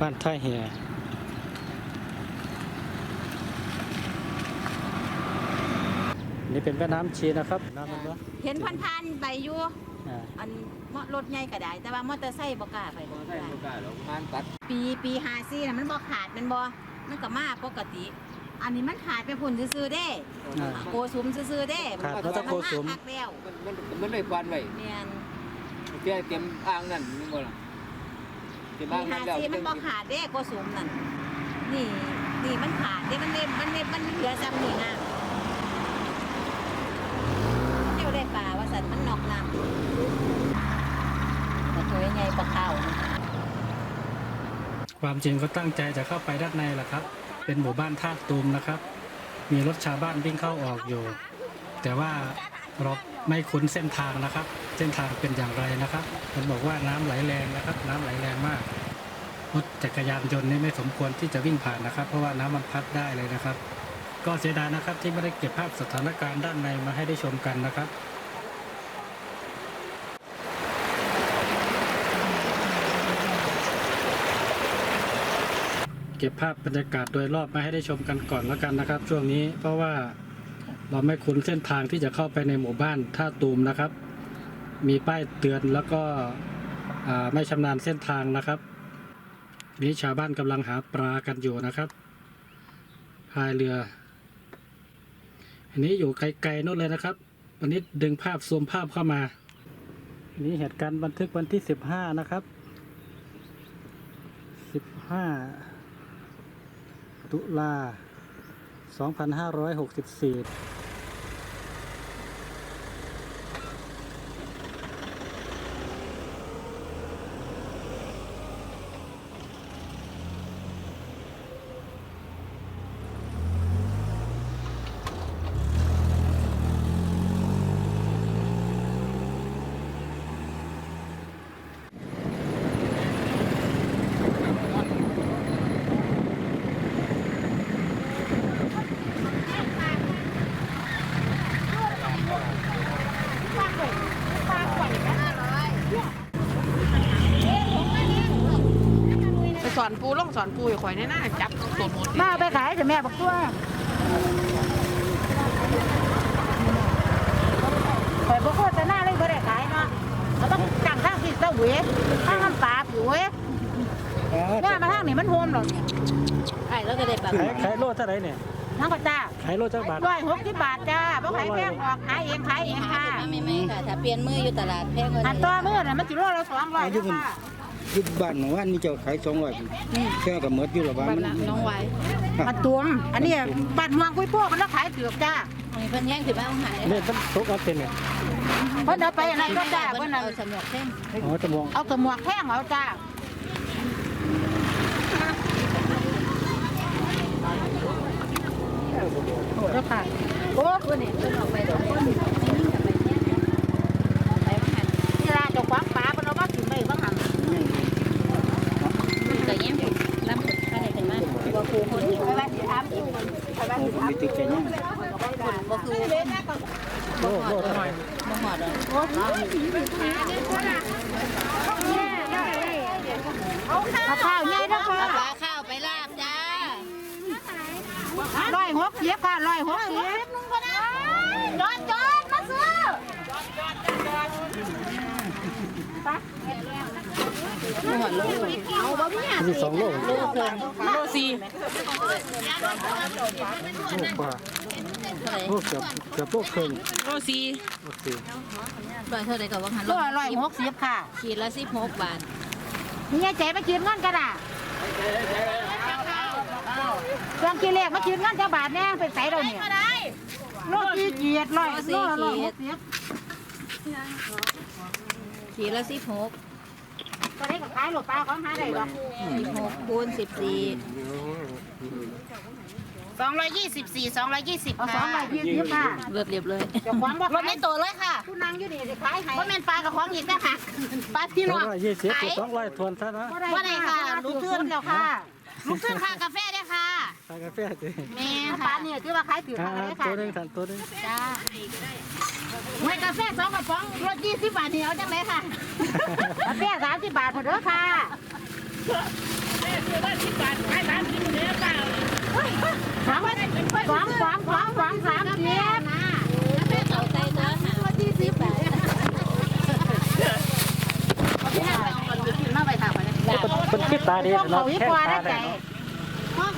บ้านท่าเหียนี่เป็นแม่น้ำชีนะครับน้ำมันก็เห็นพันๆใบอยู่ อ่าอันมอรถใหญ่ก็ได้ แต่ว่ามอเตอร์ไซค์บ่กล้าไปบ่ใช่ได้ไม่ได้หรอกมันตัดปีปี54น่ะมันบ่ขาดแมันบ่มันก็มาปกติ อันนี้มันขาดไปพุ่นซื่อๆเด้อ่า โกสุมซื่อๆเด้ขาดแล้วต้องโกสุมนมาคักแล้วมันมันมันเลยปานไว้แม่นเตี้ยเตรียมอ่างนั่นนี่บ่ล่ะ เตรียมปีอ่างนั่นแล้ว54มันบ่ขาดเด้โกสุมนั่นนี่นี่มันขาดเด้มันเล็มันเล็มันเหลือซ้ำนี่นะเที่ยวได้ปลาว่าสันมันนอกน้ำแต่ตัวใหญ่ปลาขาวนี่ความจริงก็ตั้งใจจะเข้าไปด้านในแหละครับ เป็นหมู่บ้านท่าตูมนะครับ มีรถชาวบ้านวิ่งเข้าออกอยู่ แต่ว่าเราไม่คุ้นเส้นทางนะครับ เส้นทางเป็นอย่างไรนะครับมันบอกว่าน้ำไหลแรงนะครับ น้ำไหลแรงมากรถจักรยานยนต์นี่ไม่สมควรที่จะวิ่งผ่านนะครับ เพราะว่าน้ำมันพัดได้เลยนะครับ ก็เสียดายนะครับที่ไม่ได้เก็บภาพสถานการณ์ด้านในมาให้ได้ชมกันนะครับเก็บภาพบรรยากาศโดยรอบมาให้ได้ชมกันก่อนแล้วกันนะครับ ช่วงนี้เพราะว่าเราไม่คุ้นเส้นทางที่จะเข้าไปในหมู่บ้านท่าตูมนะครับ มีป้ายเตือนแล้วก็ไม่ชำนาญเส้นทางนะครับนี้ชาวบ้านกำลังหาปลากันอยู่นะครับพายเรือ อันนี้อยู่ไกลๆนู่นเลยนะครับ วันนี้ดึงภาพซูมภาพเข้ามาอันนี้เหตุการณ์บันทึกวันที่สิบห้านะครับสิบห้าตุลา2564ไป สอนปูอยู่ข่อยแน่น่าจับตัวหมดมาเอาไปขายแต่แม่บอกตัวข่อยบอกว่าแต่หน้าเลยบ่ได้ขายเนาะเราต้องจังทางที่เต้าหวยทางน้ำปลาผิวเว้ยแม่มาทางนี่มันโฮมหรอกไอ้แล้วก็ได้ปลาขายขายโลเท่าไหร่เนี่ยทั้งกระจ้าขายโลจักบาทร้อยหกสิบบาทจ้าบ่ขายแพงออกขายเองขายเองค่ะไม่ไม่ค่ะถ้าเปลี่ยนมืออยู่ตลาดแพงกว่าอันนี้ตัวมือน่ะมันสิโลละสองร้อยอายุมันค่ะ ยุบบ้านของว่านมีเจ้าขายสองร้อยแค่กับเมดอยู่หรอบ้านบันมันละน้องไว้มาตุมอันนี้บัตรเมืองกุ้ยพวกมันแล้วขายเถือกจ้ามีเพิ่นแย่งสิบ้าของหันเลยเนี่ยต้องตกเอาเป็นเนี่ยเพิ่นเอาไปอะไรก็จ้าเพิ่เพิ่นนเอาเอาสมวกเส้นอ๋อจะมองเอากระหมวกแท่งเอาจ้าเด้อค่ะโอ้ตัวนี้เพิ่นออกไปสองคนไม่นิ่งกับไปเนี่ยไปของหัน นี่ล่ะเจ้าของปลาเพิ่นเอามากินไว้บ่หั่น ก็แย่งลำข้าได้เป็นมาบ่ คนที่ไปว่าสิถามอยู่ไปว่าสิถามมีติ๊กแค่นี้บ่คูคนโลโลเท่าไหร่บ่หอดเลยข้าวข้าวใหญ่แล้วค่ะข้าวไปลาบจ้าร้อยหกสิบค่ะร้อยหกสิบจอดจอดมาซื้อ บ่หอดลูก มีสองโลโลูกเพิ่นโลซีโลกว่าโลเกือบเกือบโลกครึ่งโลซีโอเคร้อยเท่าไร่ก็ว่าหันร้อยร้อยหกสิบค่ะ ขีดละ16บหกบาทนี่ยายใจมาคิดเงินกันอะเครื่องกิเลสมาคิดเงินเจ้าบาทแน่ไปใสเราเนี่ยโลกี่เกียรร้อยโลร้อยหกสิบขีดละ16ก็ ได้กับขายหลบปลาของหาได้หรอก16คูณ14สองร้อยยี่สิบสี่สองร้อยยี่สิบเอาสองร้อยยี่สิบค่ะเลือดเรียบเลยเจ้าของบ่รถไม่โตเลยค่ะผู้นั่งอยู่นี่สิขายให้เพราะแม่นปลากับของอีกนะค่ะปลาพี่สน้อองงร้อยยี่สิบสองร้อยทวนซะนะว่าไงค่ะรู้รู้ขึ้ขึ้นนแล้วค่ะลูกซื้อค่ากาแฟได้ค่ะ ขายกาแฟสิแม่ปลาค่ะเนี่ยที่ว่าขายถืออ่าทางไหนตัค่ะวหนึงสันตัวหนึงจ้าหวยกาแฟสองกระป๋องรถยี่สิบบาทนี่เอาจังไหนค่ะกาแฟสามสิบบาทพอเด้อค่ะอยู่บ้านสิบบาทขายสามสิบเหลือเปล่าสามสองสองสองสองสามสิบแม่เอาใจตัวหาวันที่สิบบาทเป็นคิดตาดีพวกเนาะเขาวิแค่พาตาได้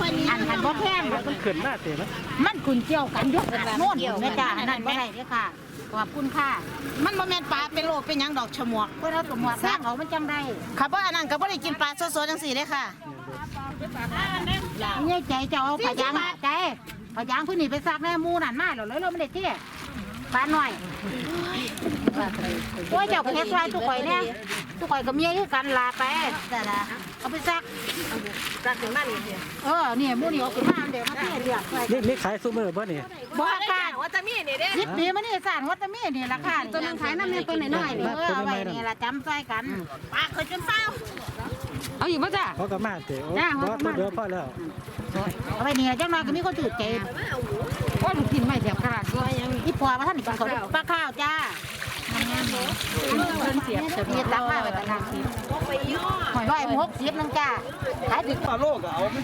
อคนนี้อันหันบ่แพงมันขึ้นหน้าเสียนะมันคุณเจียวกันยกอันโน่นแม่จ้าอันนั้นบ่ได้เด้อค่ะขอบคุณค่ะ มันบ่แม่นปลาเป็นโลเป็นหยังดอกฉมวกเพื่อเราสมวสร้างเขามันจังได้ค่ะบ่อันนั้นก็บ่ได้กินปลาสดๆจังซี่เด้ค่ะเนี่ยใจจะเอาผายางใจผายางพื้นนี่ไปซักแม่มูนั่นมาแล้วเลยเราไม่ได้เที่ยปลาหน่อยโอ้ยเจ้าก็เฮ็ดไว้ทุกข่อยเนี่ย ทุกข่อยก็เมียคือกันลาไปแต่ละเอาไปซักจากถึงนั่นเออเนี่ยมูนี่เอาขึ้นมาเดี๋ยวมาเที่ยเรียกไปนี่นี่ขายซูเมอร์ป่ะนี่บ่กล้าว่าจะมีนี่เด้สิบปีมานี่สร้างวัดตะเมียนี่ราคาตัวนึงขายน้ำเนี่ยตัวน้อยๆนี่เออเอาไว้นี่ละจำใส่กันปลาเคยจนเศร้าเอาอยู่ป่ะจ้าเขาก็มาเตะโอ้จ้าเพเขาราะก็มาเดือพ่อแล้วเอาไว้นี่จังน้อยก็มีคนถือเก็บโอ้ลูกกินไม่เสียบกระดาษด้วยอีพอมาท่านนี่กินเขาปลาข้าวจ้า เพิ่นเสียบมีตักมาไว้ตะนางสิหอยร้อยหกสิบนึงจ้าขายถึงปลาโลกก็เอาไหม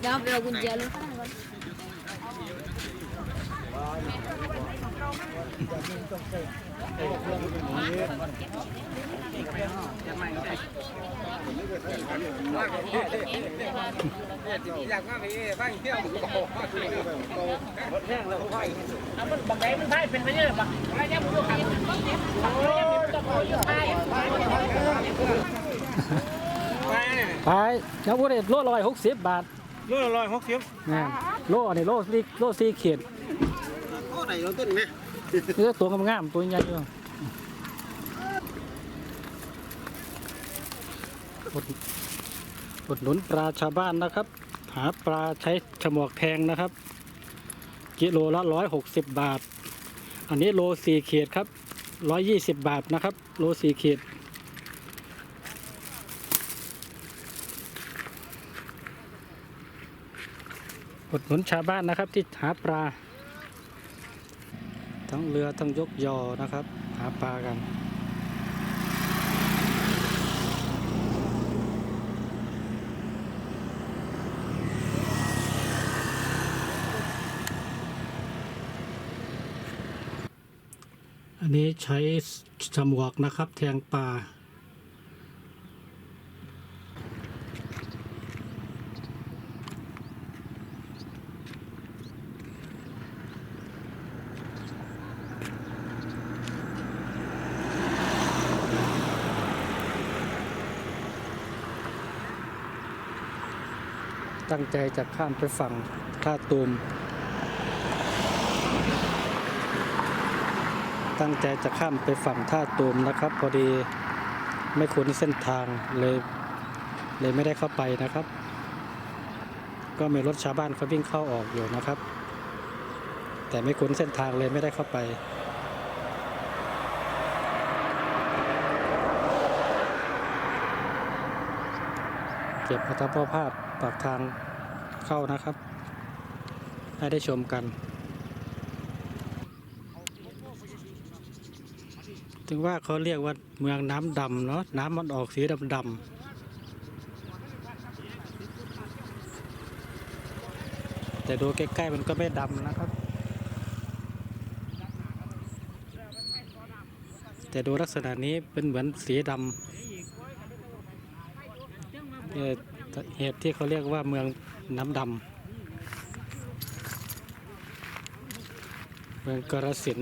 เดี๋ยวเอากุญแจรถ อยากมาไปบ้านเที่ยวบักไดมันไทยเป็นไปเยอะบักอะไรเนี่ยมันอยู่ข้างโอ้ยตะโกนอยู่ไทยขายแล้วพูดเลยโลร้อยหกสิบบาทโลละร้อยหกสิบนี่โลอันนี้โลสี่โลสี่เขียดโอ้ไหนเราต้นไห มนี่ก็ตัวงามๆตัวใหญ่อยู่อดอดหนุนปลาชาวบ้านนะครับ หาปลาใช้ฉมวกแทงนะครับ กิโลละร้อยหกสิบบาท อันนี้โลสี่เขียดครับร้อยยี่สิบบาทนะครับ โลสี่เขีดอดหนุนชาวบ้านนะครับที่หาปลา ทั้งเรือทั้งยกยอนะครับ หาปลากัน อันนี้ใช้ฉมวกนะครับ แทงปลา ตั้งใจจะข้ามไปฝั่งท่าตูม ตั้งใจจะข้ามไปฝั่งท่าตูมนะครับ พอดีไม่คุ้นเส้นทางเลยเลยไม่ได้เข้าไปนะครับ ก็มีรถชาวบ้านเขาวิ่งเข้าออกอยู่นะครับ แต่ไม่คุ้นเส้นทางเลยไม่ได้เข้าไปเก็บอัตภาพ ปากทางเข้านะครับ ให้ได้ชมกัน ถึงว่าเขาเรียกว่าเมืองน้ำดำเนาะน้ำมันออกสีดำดำแต่ดูใกล้ๆมันก็ไม่ดำนะครับ แต่ดูลักษณะนี้เป็นเหมือนสีดำ เหตุที่เขาเรียกว่าเมืองน้ำดำ เมืองกรสิน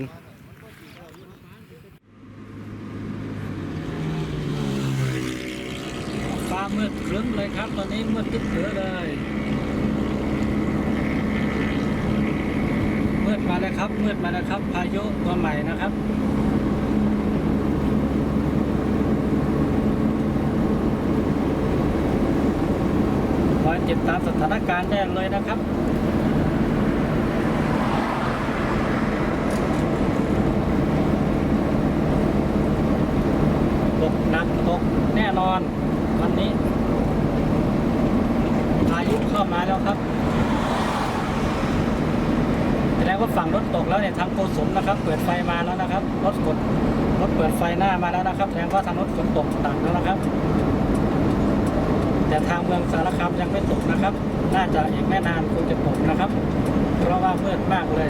ฟ้ามืดครึ้มเลยครับ ตอนนี้มืดตึ๊บเถือเลยมืดมาแล้วครับมืดมาแล้วครับ พายุตัวใหม่นะครับ คอย ติดตามสถานการณ์ได้เลยนะครับตกหนักตกแน่นอน วันนี้พายุเข้ามาแล้วครับแสดงว่าฝั่งรถตกแล้วเนี่ยทางโกสมนะครับ เปิดไฟมาแล้วนะครับ รถกดรถเปิดไฟหน้ามาแล้วนะครับแสดงว่าทางรถฝนตกหนักแล้วนะครับ แต่ทางเมืองสารคามยังไม่ตกนะครับ น่าจะอีกไม่นานคงจะตกนะครับ เพราะว่าเมืดมากเลย